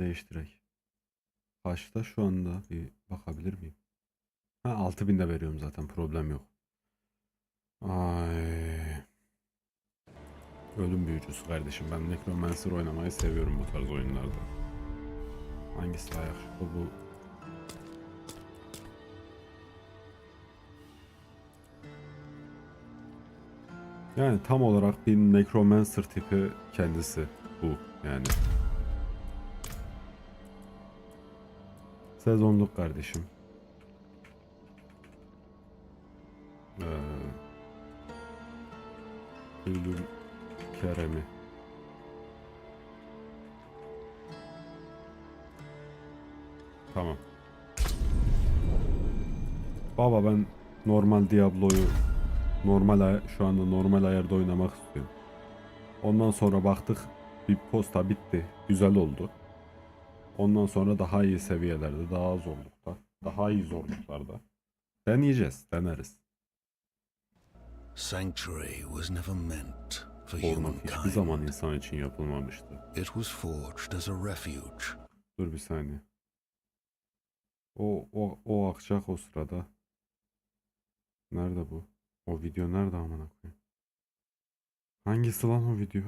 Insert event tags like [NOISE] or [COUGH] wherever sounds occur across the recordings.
değiştirek. Kaçta şu anda bir bakabilir miyim? Ha 6000'de veriyorum zaten problem yok. Ay. Ölüm büyücüsü kardeşim. Ben Necromancer oynamayı seviyorum bu tarz oyunlarda. Hangisi daha yakışıklı bu? Yani tam olarak bir Necromancer tipi kendisi bu yani. Sezonluk kardeşim. Ee, Ölüm Kerem'i. Tamam. Baba ben normal Diablo'yu normal şu anda normal ayarda oynamak istiyorum. Ondan sonra baktık bir posta bitti. Güzel oldu. Ondan sonra daha iyi seviyelerde, daha zorlukta, daha iyi zorluklarda. Deneyeceğiz, deneriz. Sanctuary was never meant for Korunmak hiçbir zaman insan için yapılmamıştı. It was forged as a refuge. Dur bir saniye. O, o, o akacak o sırada. Nerede bu? O video nerede amına koyayım? Hangisi lan o video?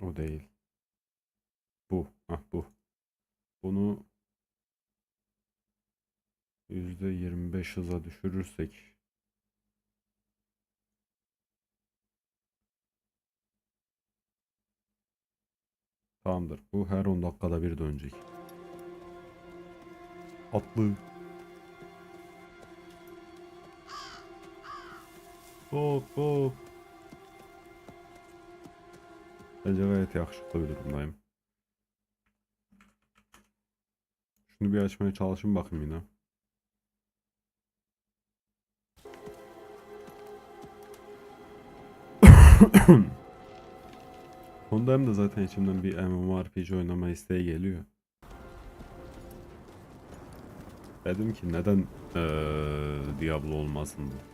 O değil. Bu. Hah bu. Bunu %25 hıza düşürürsek Tamamdır. Bu her 10 dakikada bir dönecek. Atlı. Hop hop. Bence gayet yakışıklı bir durumdayım. Şunu bir açmaya çalışayım bakayım yine. [COUGHS] Onda hem de zaten içimden bir MMORPG oynama isteği geliyor. Dedim ki neden eee, Diablo olmasın bu?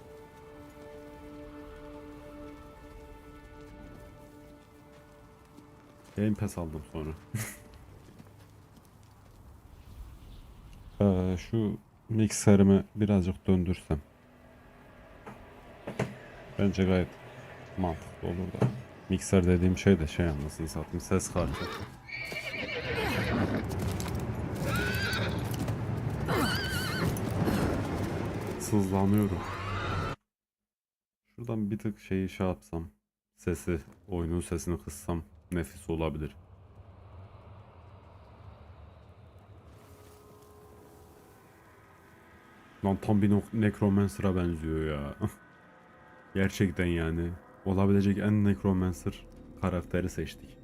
Game Pass aldım sonra. Eee, [LAUGHS] şu mikserimi birazcık döndürsem. Bence gayet mantıklı olur da. Mikser dediğim şey de şey anlasını satayım ses kartı. Sızlanıyorum. Şuradan bir tık şeyi şey yapsam. Sesi, oyunun sesini kıssam nefis olabilir. Lan tam bir Necromancer'a benziyor ya. [LAUGHS] Gerçekten yani. Olabilecek en Necromancer karakteri seçtik.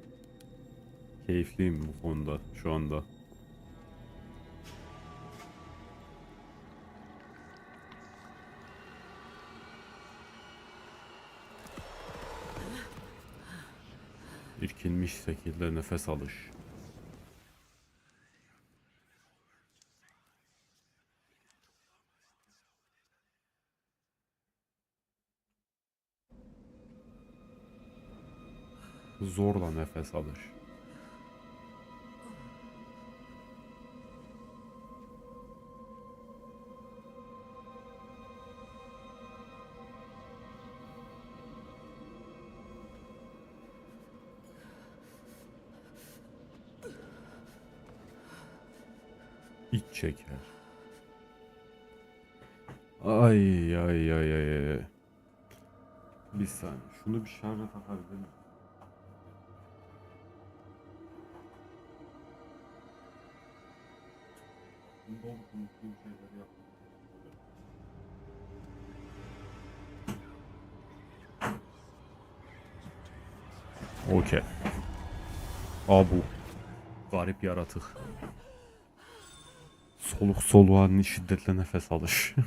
Keyifliyim bu konuda şu anda. İrkilmiş şekilde nefes alış. Zorla nefes alış. İç çeker. Ay ay ay ay ay. Bir saniye. Şunu bir şarja takabilir miyim? Okey. Abu. Garip yaratık soluk soluğa şiddetle nefes alış. [LAUGHS]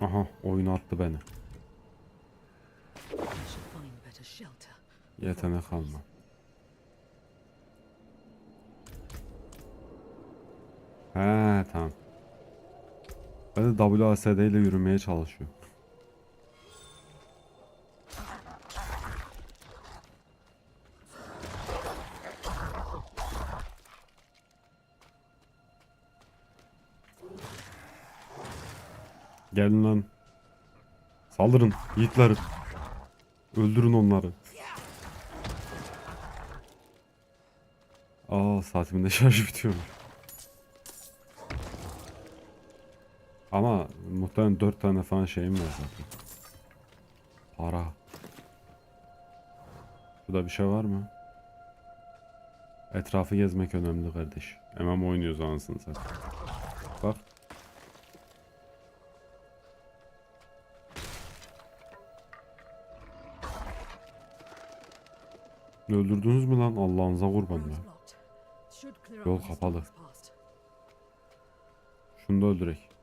Aha oyunu attı beni. Yetenek alma. Ha tamam. Ben de WASD ile yürümeye çalışıyorum. Gelin lan. Saldırın yiğitler. Öldürün onları. Aa saatimin de şarjı bitiyormuş. Ama muhtemelen 4 tane falan şeyim var zaten. Para. Burada bir şey var mı? Etrafı gezmek önemli kardeş. Hemen oynuyoruz anasını zaten. Bak. Öldürdünüz mü lan? Allah'ınıza kurban ya. Yol kapalı. Şunu da öldürek.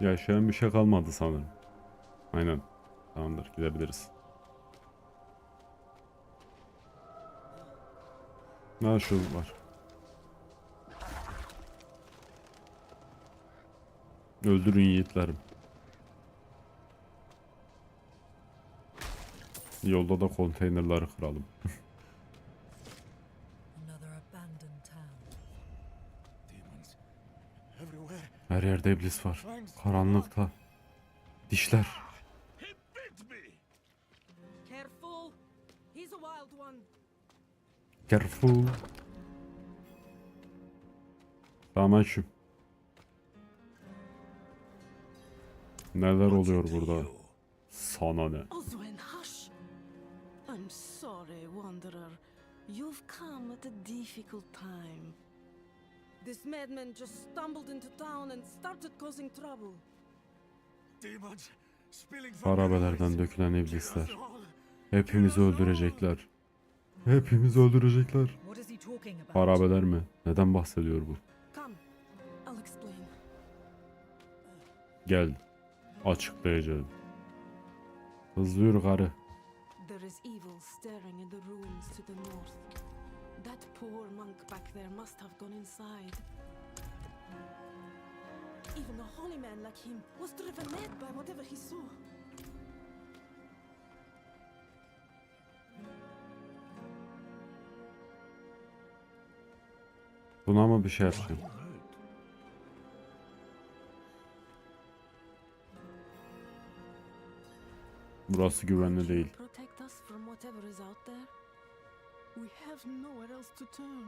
Yaşayan bir şey kalmadı sanırım. Aynen. Tamamdır gidebiliriz. Ha şu var. Öldürün yiğitlerim. Yolda da konteynerleri kıralım. [LAUGHS] Her yerde iblis var. Karanlıkta. Dişler. Careful! Tamam şu. Neler oluyor burada? Sana ne? I'm sorry, Wanderer. You've come at a difficult time. This madman just stumbled into town and started causing trouble. Demons spilling from their Harabelerden eyes. dökülen iblisler. Hepimizi öldürecekler. Hepimizi öldürecekler. Harabeler mi? Neden bahsediyor bu? Gel. Açıklayacağım. Hızlı yürü karı. There is evil staring in the ruins to the north. That poor monk back there must have gone inside. Even a holy man like him was driven mad by whatever he saw. Buna mı bir şey yapacağım? Burası güvenli değil. Protect us from whatever is out there. We have nowhere else to turn.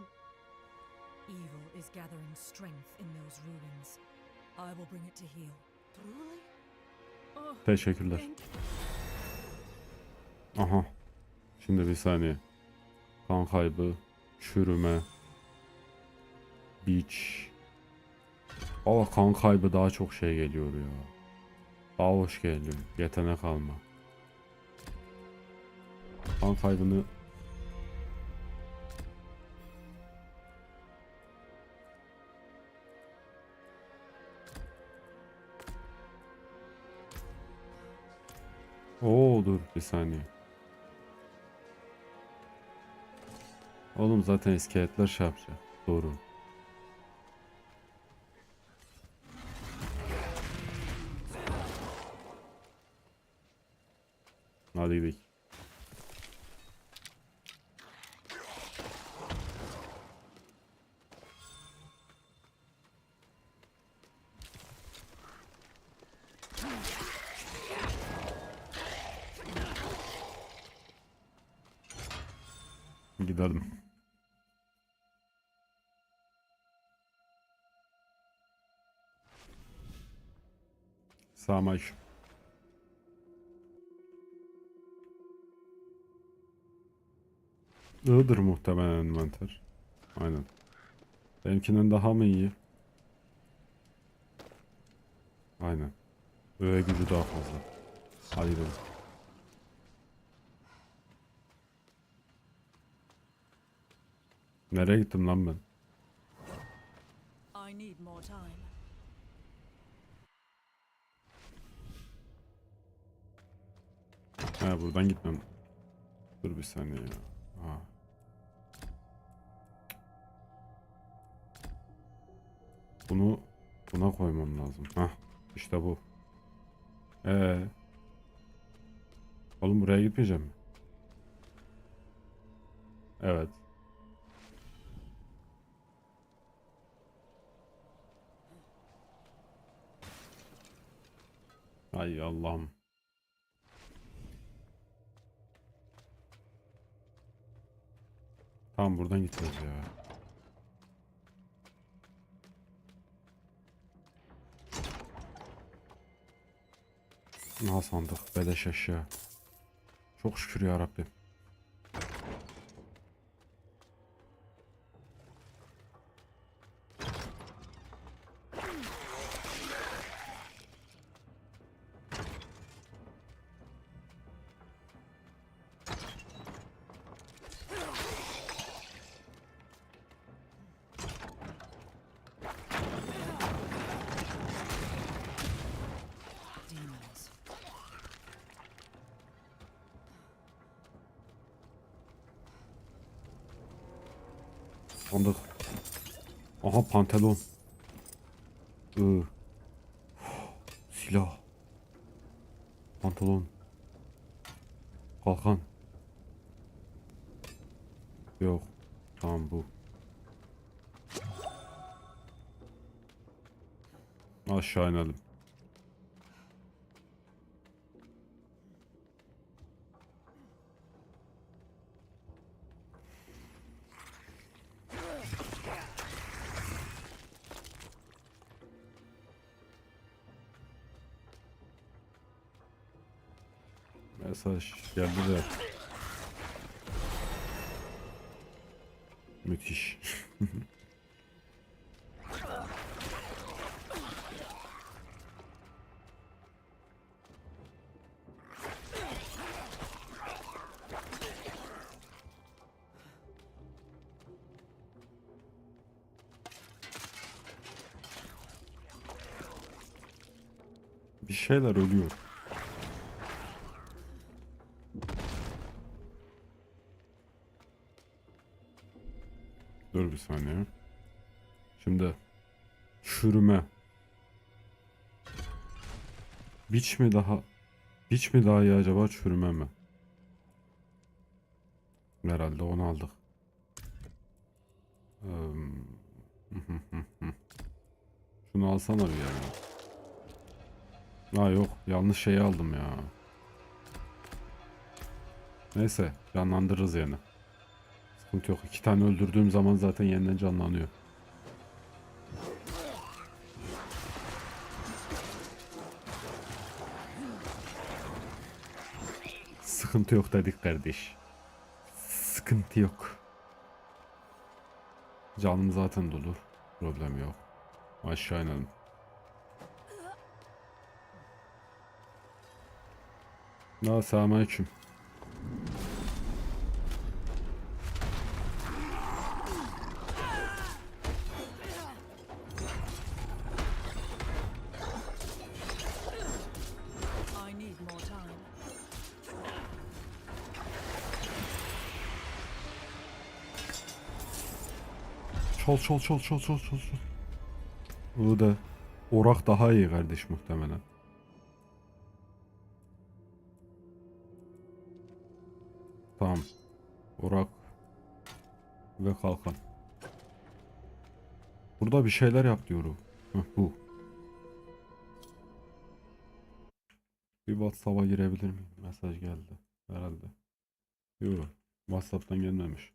Evil is gathering strength in those ruins. I will bring it to heal. Truly? Oh, Teşekkürler. Aha. Şimdi bir saniye. Kan kaybı, çürüme, biç. Ama kan kaybı daha çok şey geliyor ya. Daha hoş geliyor. Yetenek alma. Kan kaybını Oo dur bir saniye. Oğlum zaten iskeletler şey yapacak. Doğru. Hadi gidelim. Gidelim. Samaş. Iğdır muhtemelen envanter. Aynen. Benimkinin daha mı iyi? Aynen. Öğe gücü daha fazla. Hadi gidelim. Nereye gittim lan ben? I need more time. Ha buradan gitmem. Dur bir saniye ya. Ha. Bunu buna koymam lazım. Ha işte bu. Ee. Oğlum buraya gitmeyeceğim mi? Evet. Ay Allah'ım. Tamam buradan gideceğiz ya. Ne sandık beleş eşya. Çok şükür ya Rabbim. Sandık. Aha pantolon. Iı. Silah. Pantolon. Kalkan. Yok. Tamam bu. Aşağı inelim. Mesaj geldi de. Müthiş. [LAUGHS] Bir şeyler ölüyor. Bir saniye. Şimdi çürüme. Biç mi daha biç mi daha iyi acaba çürüme mi? Herhalde onu aldık. [LAUGHS] Şunu alsana bir ya. Ha yok yanlış şeyi aldım ya. Neyse canlandırırız yani. Sıkıntı yok. İki tane öldürdüğüm zaman zaten yeniden canlanıyor. Sıkıntı yok dedik kardeş. Sıkıntı yok. Canım zaten dolu. Problem yok. Aşağı inelim. Selamünaleyküm. Çal çal çal çal çal çal çal. Bu da orak daha iyi kardeş muhtemelen. Tamam. Orak ve kalkan. Burada bir şeyler yap diyorum. Heh, bu. Bir WhatsApp'a girebilir miyim? Mesaj geldi. Herhalde. Yok. WhatsApp'tan gelmemiş.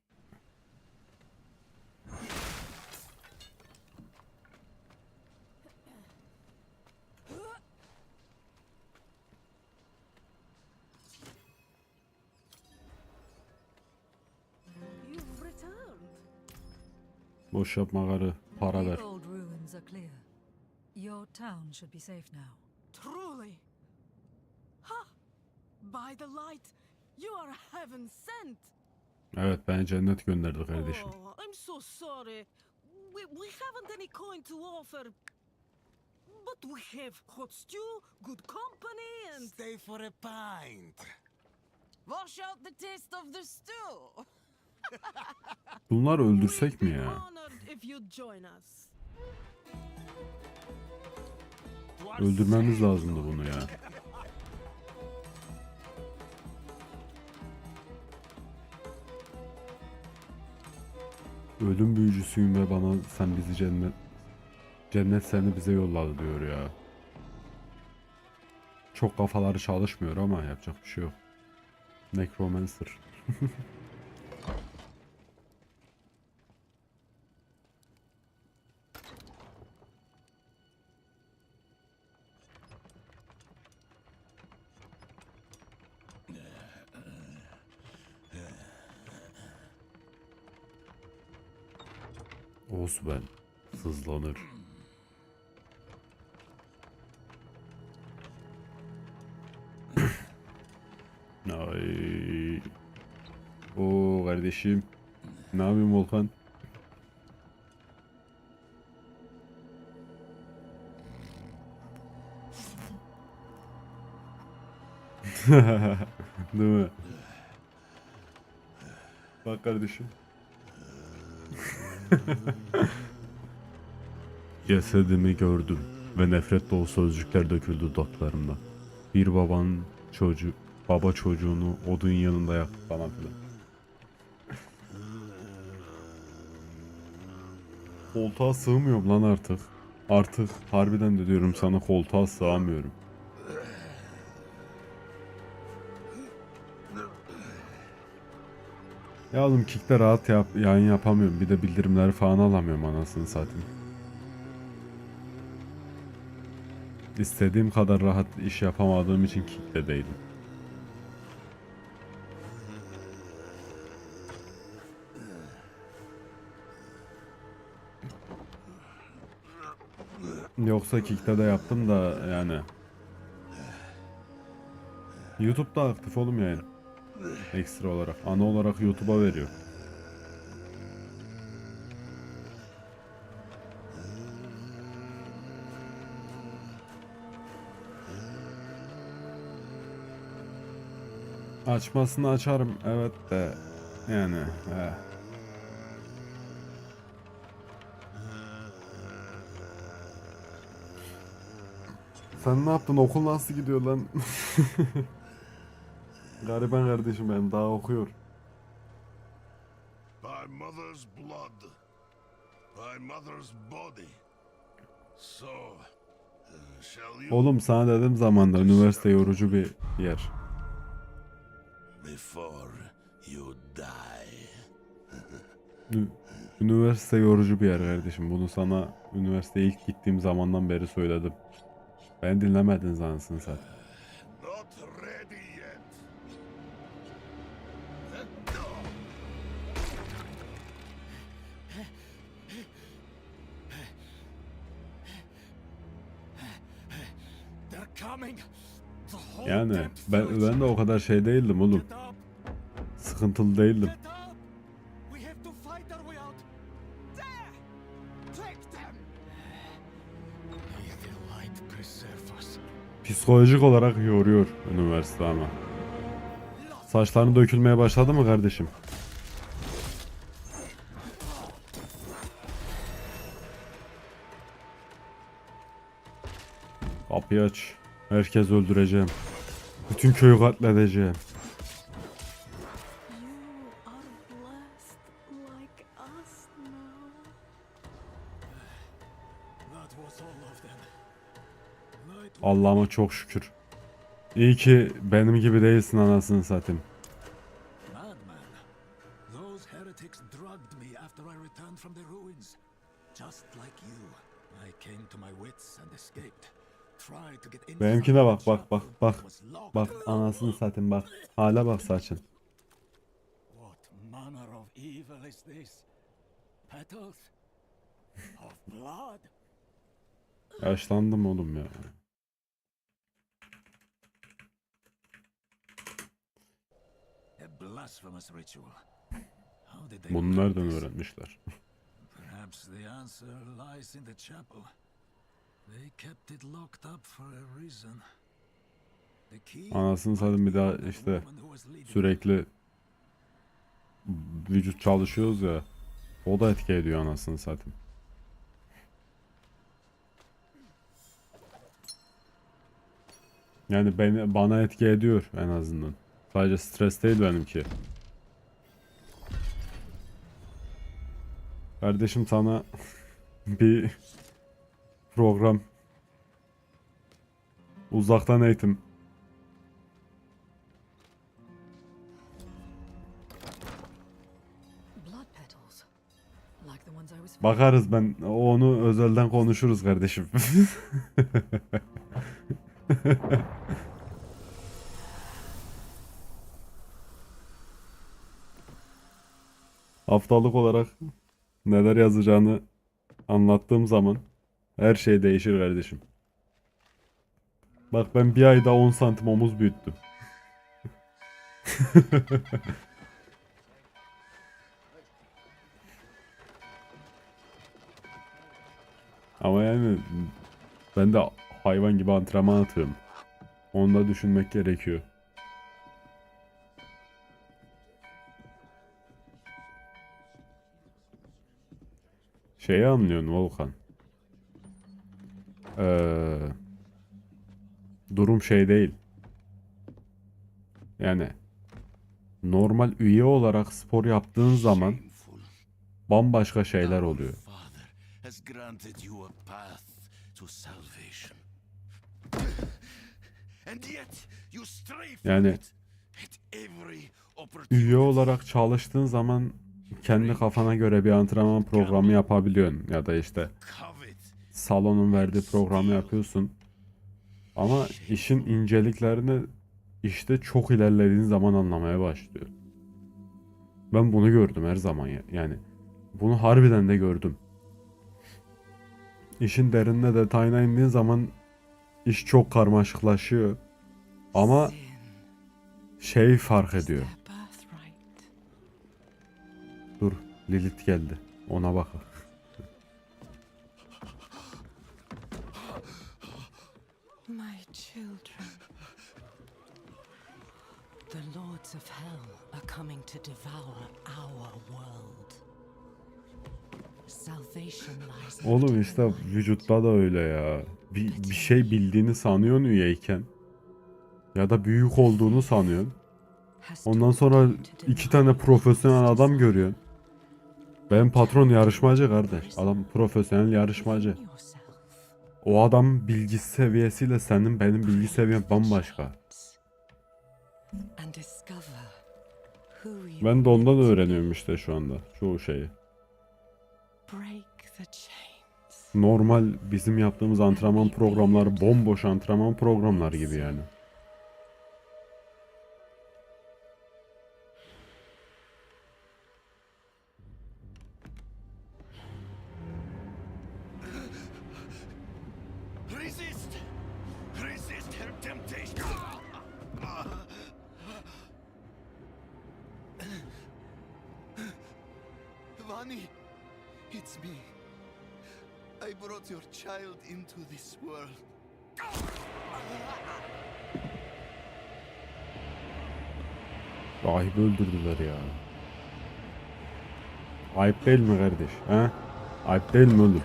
Boş yapma karı. Para ver. The old ruins are clear. Your town should be safe now. Truly. Ha! By the light, you are heaven sent. Evet beni cennet gönderdi kardeşim. Oh, I'm so sorry. We, we haven't any coin to offer. But we have hot stew, good company, and Stay for a pint. wash out the taste of the stew. Bunları öldürsek mi ya? Öldürmemiz lazımdı bunu ya. Ölüm büyücüsüyüm ve bana sen bizi cennet cennet seni bize yolladı diyor ya. Çok kafaları çalışmıyor ama yapacak bir şey yok. Necromancer. [LAUGHS] Osman sızlanır. [COUGHS] Ay. Oo kardeşim. Ne yapıyorsun Volkan? [LAUGHS] Değil mi? Bak kardeşim. [LAUGHS] Cesedimi gördüm ve nefret dolu sözcükler döküldü dudaklarımdan. Bir babanın çocuğu, baba çocuğunu odun yanında yaktı falan filan. Koltuğa sığmıyorum lan artık. Artık harbiden de diyorum sana koltuğa sığamıyorum. Ya oğlum Kick'te rahat yap, yayın yapamıyorum. Bir de bildirimleri falan alamıyorum anasını satayım. İstediğim kadar rahat iş yapamadığım için Kick'te değilim. Yoksa Kick'te de yaptım da yani. YouTube'da aktif oğlum yani. Ekstra olarak. Ana olarak YouTube'a veriyor. Açmasını açarım evet de yani he. Sen ne yaptın? Okul nasıl gidiyor lan? [LAUGHS] Gariban kardeşim benim daha okuyor. By mother's blood. By mother's body. So, uh, shall you... Oğlum sana dedim zamanda üniversite yorucu bir yer. Before you die. Üniversite yorucu bir yer kardeşim. Bunu sana üniversiteye ilk gittiğim zamandan beri söyledim. Ben dinlemedin zansın sen. Yani ben, ben de o kadar şey değildim oğlum. Sıkıntılı değildim. Psikolojik olarak yoruyor üniversite ama. Saçların dökülmeye başladı mı kardeşim? Kapıyı aç. Herkes öldüreceğim. Bütün köyü katledeceğim. Allah'ıma çok şükür. İyi ki benim gibi değilsin anasını satayım. Just like you, I came to my wits and escaped. Benimkine bak bak bak bak. Bak anasını satayım bak. Hala bak saçın. What manner of evil is this? Petals of blood? Yaşlandım oğlum ya. Bunu nereden öğrenmişler? [LAUGHS] Perhaps the answer lies in the chapel. Anasını satayım bir daha işte sürekli vücut çalışıyoruz ya. O da etki ediyor anasını satayım. Yani beni bana etki ediyor en azından. Sadece stres değil benimki. Kardeşim sana [LAUGHS] bir program. Uzaktan eğitim. Bakarız ben onu özelden konuşuruz kardeşim. [LAUGHS] Haftalık olarak neler yazacağını anlattığım zaman her şey değişir kardeşim. Bak ben bir ayda 10 santim omuz büyüttüm. [LAUGHS] Ama yani ben de hayvan gibi antrenman atıyorum. Onu da düşünmek gerekiyor. Şeyi anlıyorsun Volkan. Ee, durum şey değil. Yani normal üye olarak spor yaptığın zaman bambaşka şeyler oluyor. Yani-. Üye olarak çalıştığın zaman kendi kafana göre bir antrenman programı yapabiliyorsun ya da işte salonun verdiği programı yapıyorsun. Ama işin inceliklerini işte çok ilerlediğin zaman anlamaya başlıyor. Ben bunu gördüm her zaman ya. Yani bunu harbiden de gördüm. İşin derinine detayına indiğin zaman iş çok karmaşıklaşıyor. ama şey fark ediyor. Dur Lilith geldi. Ona bak. Coming to devour our world. Oğlum işte vücutta da öyle ya. Bir, bir şey bildiğini sanıyorsun üyeyken. Ya da büyük olduğunu sanıyorsun. Ondan sonra iki tane profesyonel adam görüyorsun. Benim patron yarışmacı kardeş. Adam profesyonel yarışmacı. O adam bilgi seviyesiyle senin benim bilgi seviyem bambaşka. And discover Ben de ondan öğreniyorum işte şu anda çoğu şeyi. Normal bizim yaptığımız antrenman programları bomboş antrenman programları gibi yani. This world. Rahibi öldürdüler ya. Ayıp değil mi kardeş? He? Ayıp değil mi öldür?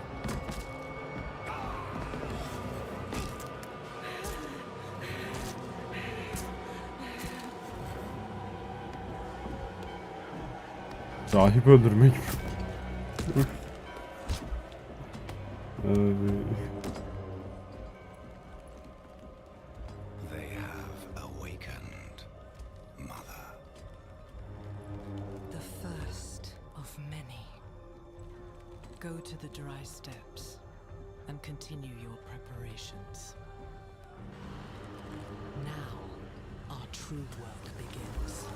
Rahip öldürmek? Abi. Steps and continue your preparations. Now, our true work begins.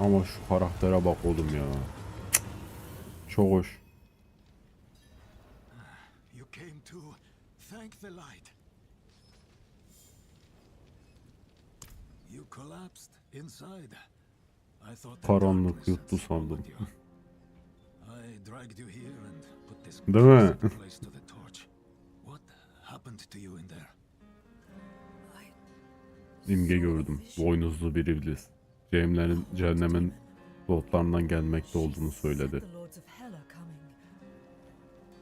Ama şu karaktere bak oğlum ya. Çok hoş. You came to thank the light. You collapsed inside. I thought the Karanlık darkness yuttu sandım. İn there? imge gördüm. Boynuzlu bir iblis. Cehimlerin cehennemin lotlarından gelmekte olduğunu söyledi. The lords of hell are coming.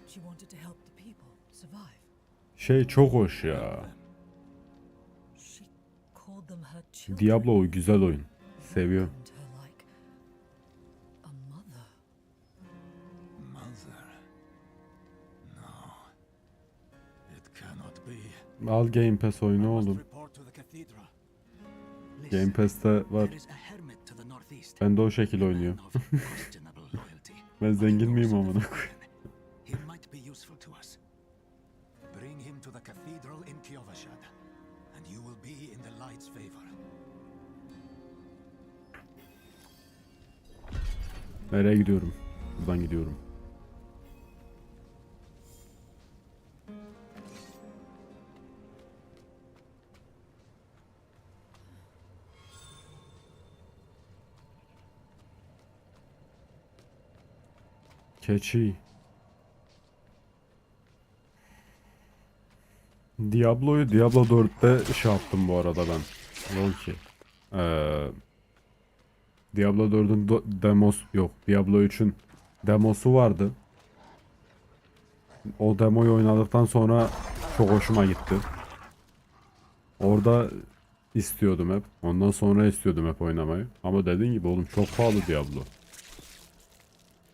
She wanted to help the people survive. Şey çok hoş ya. Diablo güzel oyun. Seviyorum. Al Game Pass oyunu oğlum. Game Pass'te var. Ben de o şekil [LAUGHS] loyalty. Ben zengin miyim amına. Bring him to the cathedral in Kiovashad, and you will be in the light's favor. Nereye gidiyorum? Buradan gidiyorum. Keçi. Diablo'yu Diablo 4'te şey yaptım bu arada ben. Lol ki. Ee, Diablo 4'ün do- demos yok. Diablo 3'ün demosu vardı. O demoyu oynadıktan sonra çok hoşuma gitti. Orada istiyordum hep. Ondan sonra istiyordum hep oynamayı. Ama dediğin gibi oğlum çok pahalı Diablo.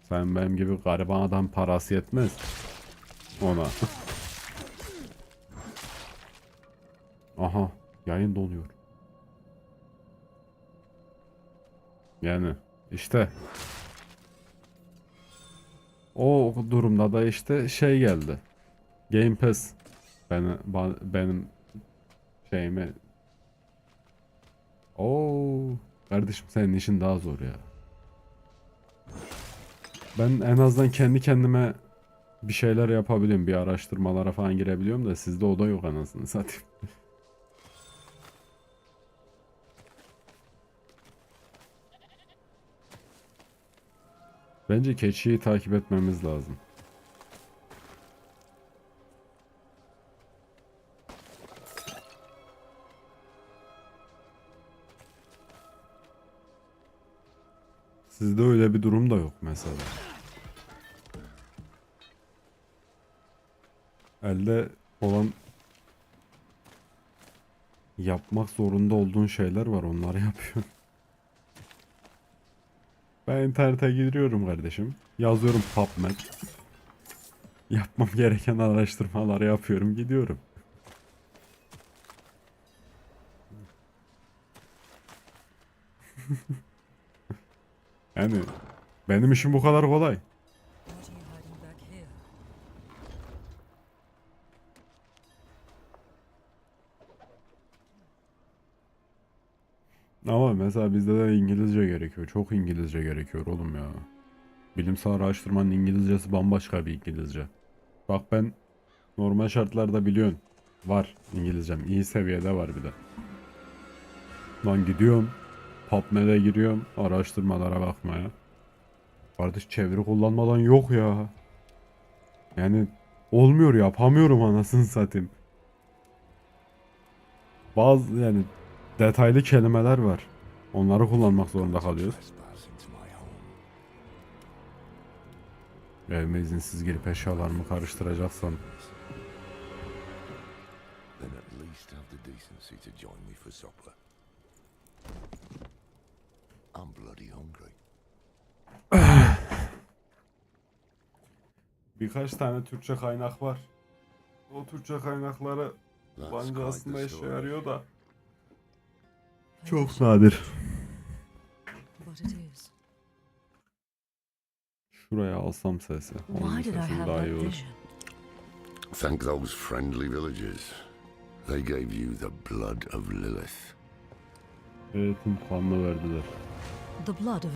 Sen benim gibi gariban adam parası yetmez. Ona. Aha. Yayın donuyor. Yani işte o durumda da işte şey geldi. Game Pass beni, benim şeyime Oo kardeşim senin işin daha zor ya. Ben en azından kendi kendime bir şeyler yapabiliyorum. Bir araştırmalara falan girebiliyorum da sizde o da yok anasını satayım. [LAUGHS] Bence keçiyi takip etmemiz lazım. Sizde öyle bir durum da yok mesela. Elde olan yapmak zorunda olduğun şeyler var onları [LAUGHS] yapıyorsun. Ben internete giriyorum kardeşim. Yazıyorum PubMed. Yapmam gereken araştırmaları yapıyorum gidiyorum. Yani benim işim bu kadar kolay. Ama mesela bizde de İngilizce gerekiyor. Çok İngilizce gerekiyor oğlum ya. Bilimsel araştırmanın İngilizcesi bambaşka bir İngilizce. Bak ben normal şartlarda biliyorsun. Var İngilizcem. iyi seviyede var bir de. Lan gidiyorum. PubMed'e giriyorum. Araştırmalara bakmaya. Kardeş çeviri kullanmadan yok ya. Yani olmuyor yapamıyorum anasını satayım. Bazı yani detaylı kelimeler var. Onları kullanmak zorunda kalıyoruz. Evime izinsiz girip eşyalarımı karıştıracaksam Then at least have the decency to join me for supper. Birkaç tane Türkçe kaynak var. O Türkçe kaynakları bence aslında işe yarıyor da çok nadir. Şuraya alsam sesi. Onun Why did I sesim have daha iyi olur. Thank those friendly villagers. They gave you the blood of Lilith. Evet, kanlı verdiler. The blood of